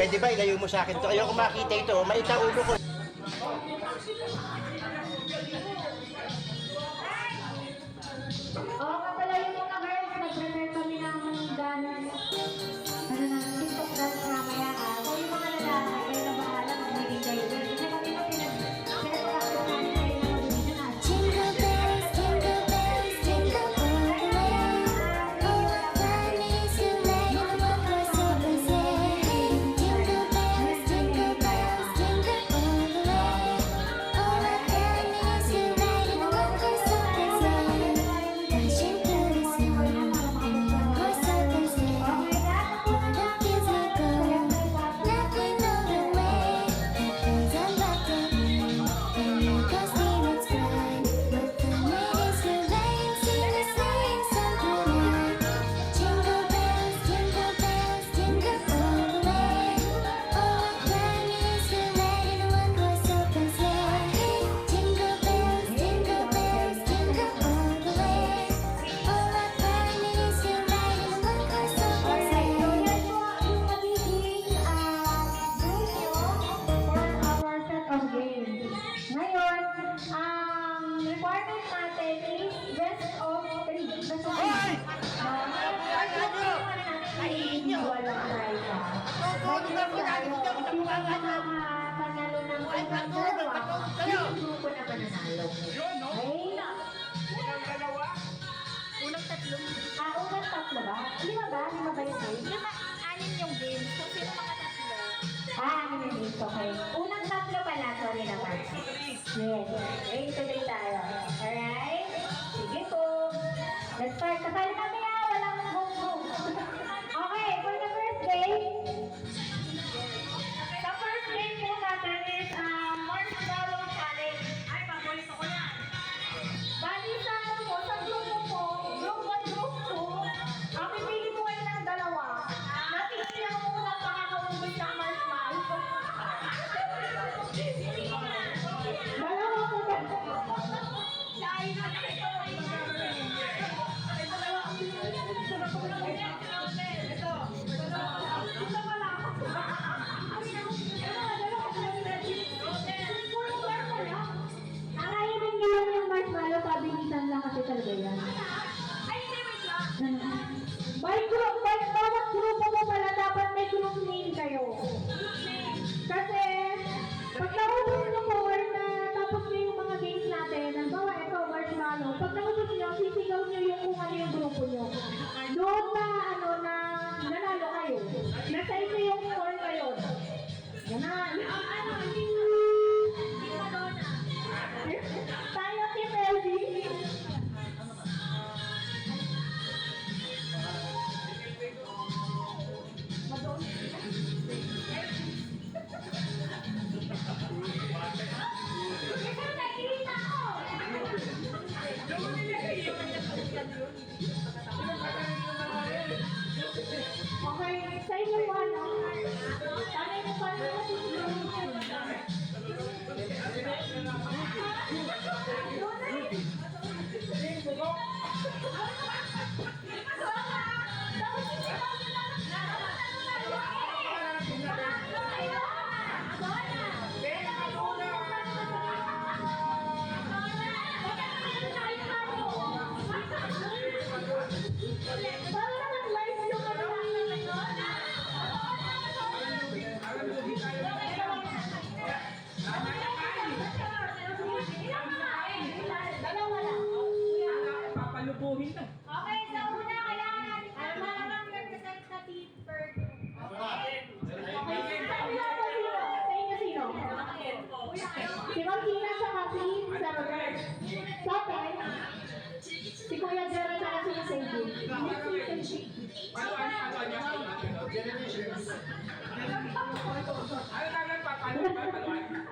Pwede ba ilayo mo sa akin to? Ayoko makita ito. Maita ulo ko. tatlo ba? Lima ba? Lima ba yung game? Lima, anim yung game. Mga tatlo? Ah, anim yung game. Unang tatlo pala. Sorry naman. Yes. Eight to three tayo. Alright? Sige po. Let's start. Kasali kami yan.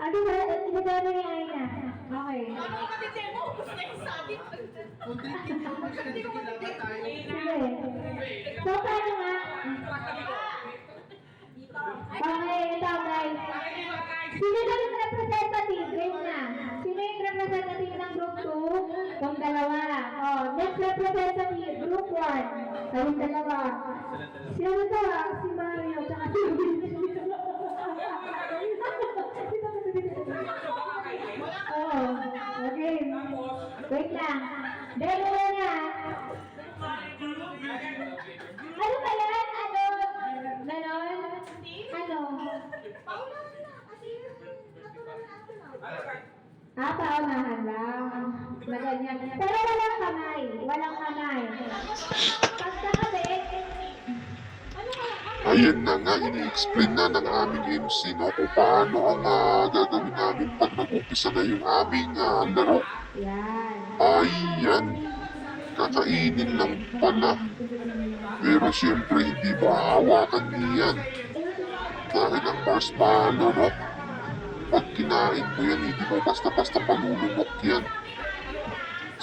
Ate Brad at Secretary Aina. Okay. Ano ang matitay mo? Gusto na yung sabi. Kung drinking mo, hindi ko matitay tayo. Sige. So, paano nga? Okay, ito guys. Sino na yung representative? Wait na. Sino yung representative ng group 2? Yung dalawa. Oh, next representative, group 1. Kayong dalawa. Sino na to? Ah? Si Mario, tsaka si Luis. Wait lang. Dahil muna. Ano ba? Ano? Ganon? Ano? Ah, paunahan lang. Na ganyan. Pero walang kamay. Walang kamay. Pagkakabit, Ayan na nga, ini-explain na ng aming MC no, kung paano ang ah, gagawin namin pag nag-umpisa na yung aming ah, laro. yan. Ayan, kakainin lang pala. Pero siyempre, hindi mahawakan niyan. Dahil ang marshmallow, no? Pag kinain mo yan, hindi mo basta-basta malulunok yan.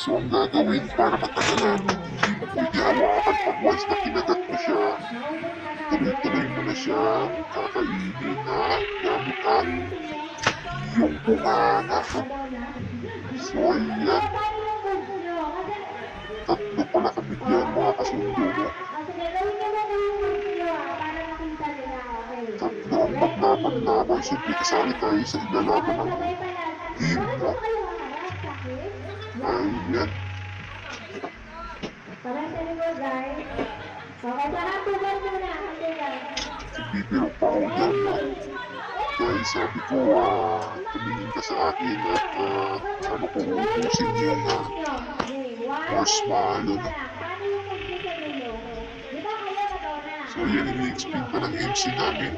So, ang gagawin para matagalan, hindi mo pwede hawakan pag once na kinagat mo siya, tuloy-tuloy mo na siya, kakainin na gamit ang iyong bunganga. So, ayan, tatlo pala kami dyan, mga kasundo mo. para. Tatlo ang maglaban-laban, siyempre kasali tayo sa ilalaban ng team mo. Ayan, Parang sa guys. Okay, parang tugan muna. Okay, guys. bibiro pa ako dyan, no? Dahil sabi ko, ah, tumingin ka sa akin at ah, ano ko ubusin yung ah, yung ba kayo nagawa na? So, yan ini-explain pa ng MC namin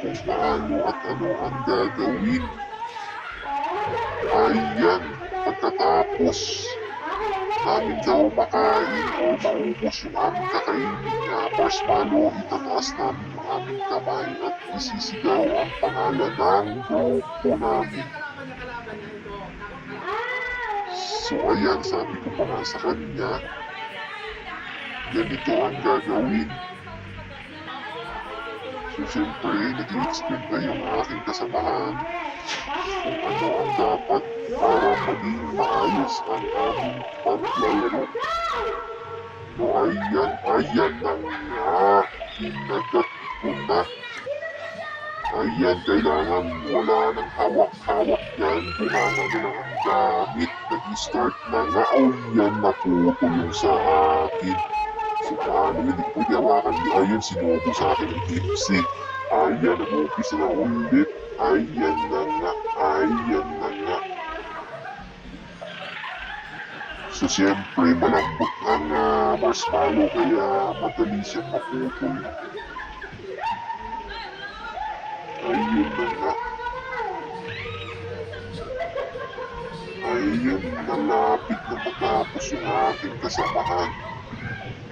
kung paano at ano ang gagawin. Ayan, pagkatapos namin daw makain o maubos yung aming kakainin na marshmallow, itataas namin yung aming kamay at isisigaw ang pangalan ng grupo namin. So ayan, sabi ko pa nga sa kanya, ganito ang gagawin. So siyempre, nag-explain na yung aking kasamahan kung ano ang dapat para maging maayos ang ayan, ayan na nga, kinagat ko na. Ayan, kailangan wala nang hawak-hawak yan. Kailangan na ang gamit. Nag-start na nga. Oh, yan, naputol yung sa akin. So, paano yun? Hindi ko pwede hawakan niya. Ayun, sinubo sa akin ng tipsy. Ayan, nag-umpisa na ulit. Ayan na nga. Ayan na nga. So, siyempre, malambot ang uh, marshmallow kaya madali siyang maputol. Ayun na nga. Ayun, malapit na matapos yung aking kasamahan.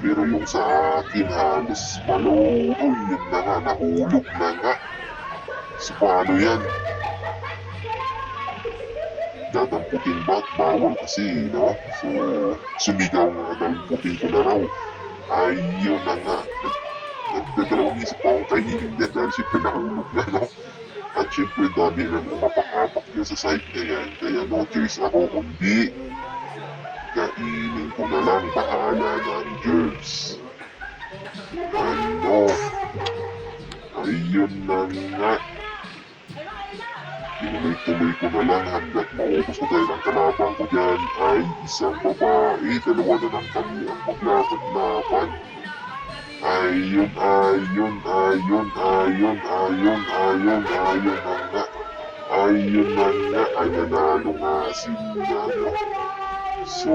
Pero yung sa akin halos maluhoy, yun na nga, nahulog na nga. So paano yan? Dadamputin ba at bawal kasi, no? So, sumigaw nga, damputin ko na raw. Ayun na nga. Nagdadalawang isip ako kainin din dahil siyempre nahulog na, no? At siyempre dami nang umapak-apak yan sa site na yan. Kaya no choice ako kundi kainin ko na lang bahala ng germs. Ano? Ayun na nga. Tinuloy-tuloy ko na lang hanggat maubos ko dahil ang kalaban ko dyan ay isang babae. Dalawa na lang kami ang maglaban-laban. Ayun, ayun, ayun, ayun, ayun, ayun, ayun na nga. Ayun na nga, ay nanalo nga sila. So,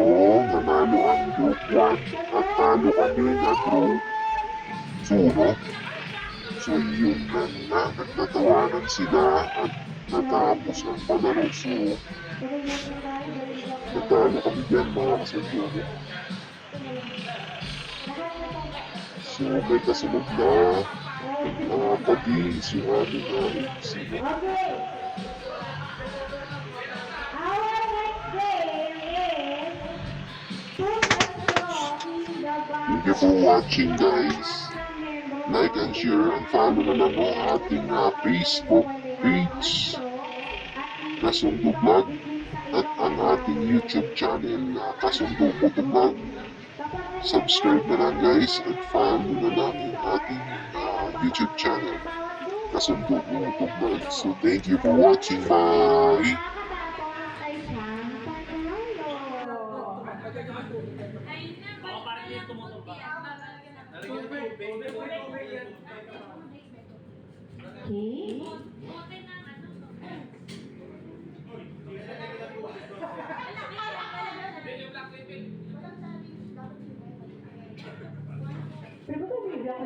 nanalo ang group 1 at talo kami na group 2, no? So, yun na nga, nagtatawanan sila at natapos ang. So, natalo kami dyan mga kasunod. So, may kasunod na uh, sino. Okay. Our next game is Put a song in the Thank you for watching guys. Like and share and follow na lang ang ating uh, Facebook page Kasundo Vlog at ang ating YouTube channel na Kasundo Vlog. Subscribe na lang guys at follow na lang yung ating uh, YouTube channel. kasundo na. So thank you for watching. Bye!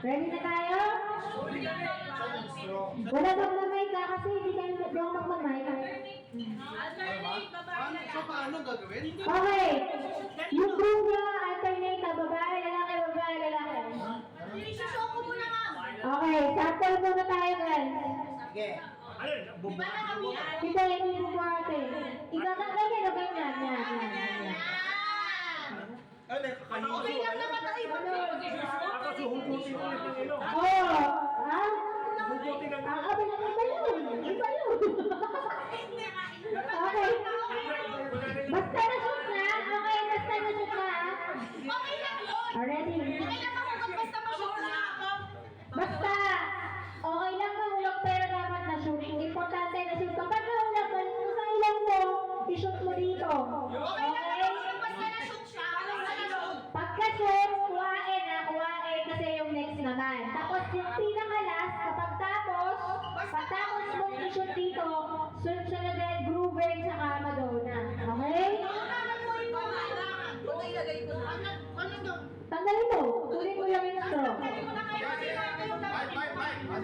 Ready na tayo? Wala bang mamay ka kasi hindi tayo ako magmamay. Okay. Yung group niya, alternate na babae, lalaki, babae, lalaki. Isusoko mo na nga. Okay, sample muna tayo guys. Di ba na kami yan? Kita yung yung parte. Ikakaganyan o ganyan? Yan, Okay lang naman ito. Oh, ha? Ah, aba na iba yun. Iba yun. okay. Basta na shoot na. Okay, basta na shoot na. ah. Okay lang yun. Already. Okay lang ako basta masok na ako. Basta,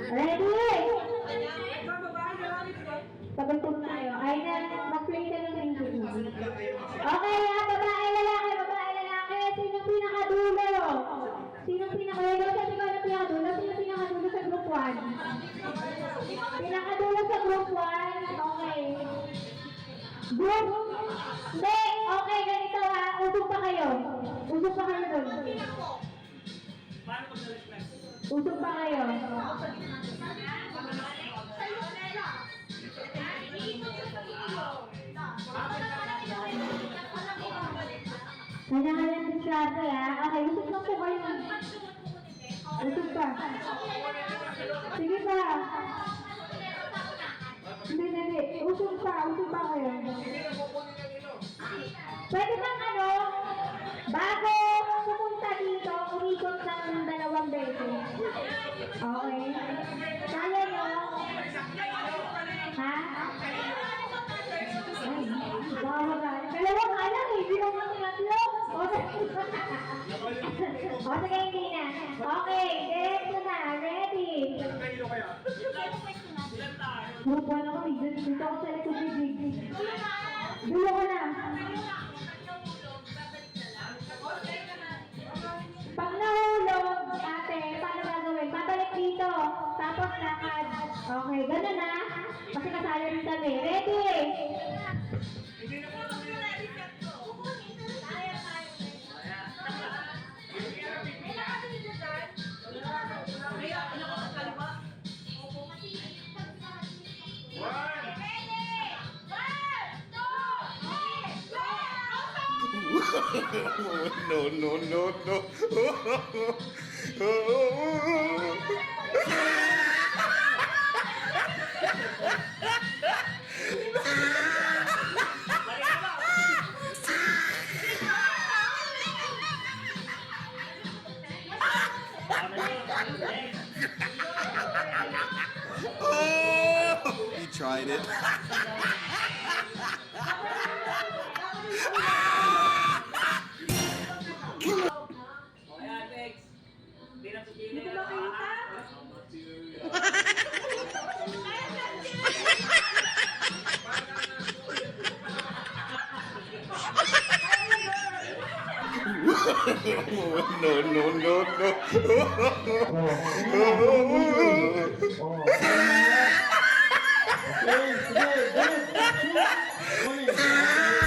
Ready? Pagantong tayo. Ay na, mag-play ka ng music. Okay, ah, babae, lalaki, babae, lalaki. Sino pinakadulo? Sino pinakadulo? Na pinakadulo. Sino pinakadulo sa group 1? Pinakadulo sa group 1? Okay. Group? Hindi, okay, ganito ha. Usok pa kayo. Usok pa kayo doon. Usok pa kayo. Kanya-kanya ng klase ha. Okay, usok na po kayo. Usok pa. Sige pa. Hindi, hindi. Usok pa. Usok pa kayo. Pwede bang ano, bago pumunta dito, umikot ng dalawang beses. Okay. Kaya nyo? Ha? Tatlo. Okay. o sige, hindi na. Okay, diretso na. Ready? Group 1 ako, eh. dito ako sa likod ni Big. Dulo ko na. Pag nahulog, ate, paano gagawin? Babalik dito. Tapos lakad. Okay, gano'n na. Kasi kasali rin kami. Ready? No, no, no, no. oh, you tried it. no, no, no, no. He